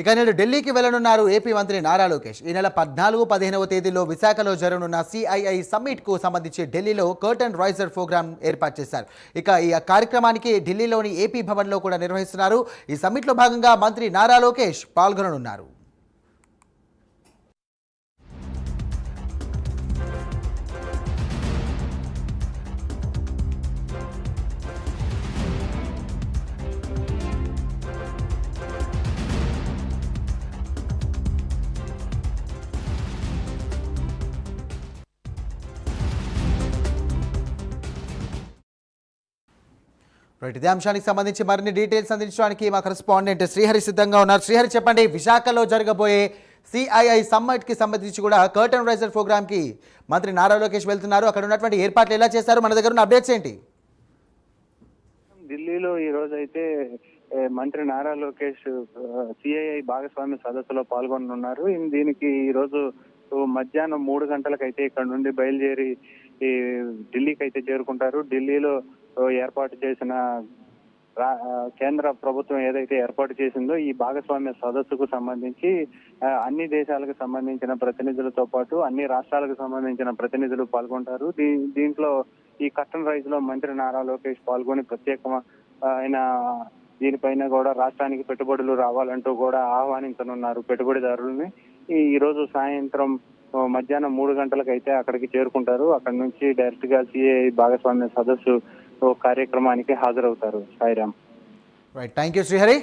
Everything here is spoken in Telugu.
ఇక నేడు ఢిల్లీకి వెళ్ళనున్నారు ఏపీ మంత్రి నారా లోకేష్. ఈ నెల పద్నాలుగు పదిహేనవ తేదీలో విశాఖలో జరగనున్న సిఐఐ సమ్మిట్కు సంబంధించి ఢిల్లీలో కర్టన్ రైజర్ ప్రోగ్రామ్ ఏర్పాటు చేశారు. ఇక ఈ కార్యక్రమానికి ఢిల్లీలోని ఏపీ భవన్లో కూడా నిర్వహిస్తున్నారు. ఈ సమ్మిట్లో భాగంగా మంత్రి నారా లోకేష్ పాల్గొననున్నారు. రైట్ ఇదే అంశానికి సంబంధించి మరిన్ని డీటెయిల్స్ అందించడానికి మా కరెస్పాండెంట్ శ్రీహరి సిద్ధంగా ఉన్నారు. శ్రీహరి చెప్పండి విశాఖలో జరగబోయే సిఐఐ సమ్మిట్కి సంబంధించి కూడా కర్టన్ రైజర్ ప్రోగ్రామ్కి మంత్రి నారా లోకేష్ వెళ్తున్నారు. అక్కడ ఉన్నటువంటి ఏర్పాట్లు ఎలా చేశారు? మన దగ్గర ఉన్న అప్డేట్స్ ఏంటి? ఢిల్లీలో ఈ రోజు అయితే మంత్రి నారా లోకేష్ సిఐఐ భాగస్వామ్య సదస్సులో పాల్గొనున్నారు దీనికి ఈ రోజు మధ్యాహ్నం మూడు గంటలకు అయితే ఇక్కడ నుండి బయలుదేరి ఈ ఢిల్లీకి అయితే చేరుకుంటారు. ఢిల్లీలో ఏర్పాటు చేసిన రా- కేంద్ర ప్రభుత్వం ఏదైతే ఏర్పాటు చేసిందో ఈ భాగస్వామ్య సదస్సుకు సంబంధించి అన్ని దేశాలకు సంబంధించిన ప్రతినిధులతో పాటు అన్ని రాష్ట్రాలకు సంబంధించిన ప్రతినిధులు పాల్గొంటారు. దీ దీంట్లో ఈ కట్టన్ రైజ్లో మంత్రి నారా లోకేష్ పాల్గొని ప్రత్యేకమైన దీనిపైన కూడా రాష్ట్రానికి పెట్టుబడులు రావాలంటూ కూడా ఆహ్వానించనున్నారు పెట్టుబడిదారులని. ఈ రోజు సాయంత్రం మధ్యాహ్నం మూడు గంటలకు అయితే అక్కడికి చేరుకుంటారు. అక్కడ నుంచి డైరెక్ట్గా సిఏ భాగస్వామ్య సదస్సు ఓ కార్యక్రమానికి హాజరవుతారు Sairam right thank you Srihari